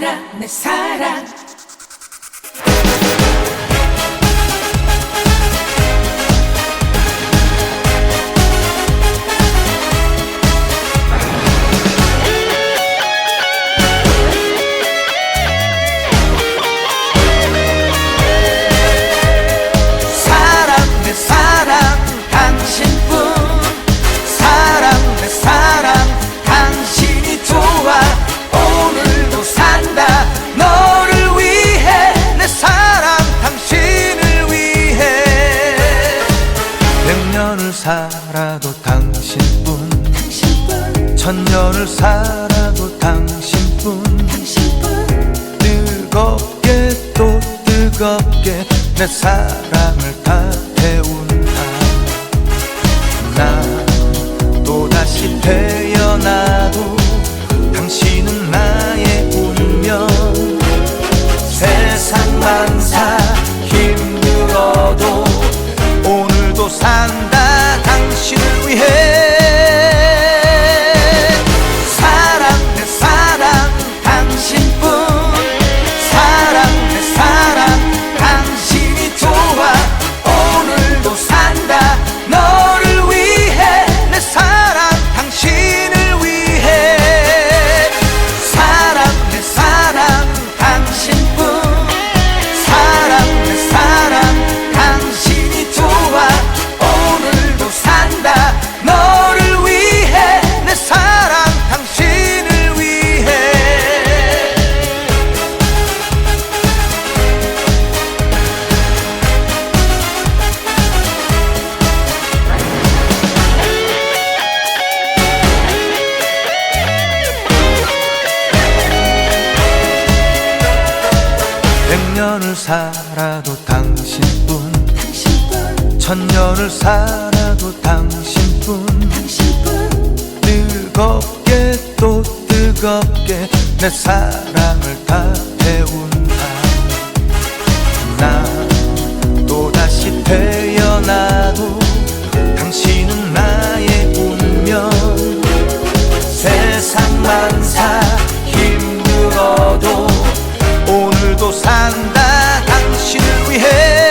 사랑 내 사랑 살아도 당신뿐. 당신뿐. 천년을 살아도 당신뿐. 당신뿐. 뜨겁게 또 뜨겁게 내 사랑을 다 태운다. 나 또다시 태어나도 당신은 나의 운명. 세상 만사 힘들어도 오늘도 산 다 당신을 백년을 살아도 당신뿐. 당신뿐. 천년을 살아도 당신뿐. 당신뿐. 뜨겁게 또 뜨겁게 내 사랑을 다 태운다. 나 또다시 태어나 한다. 당신을 위해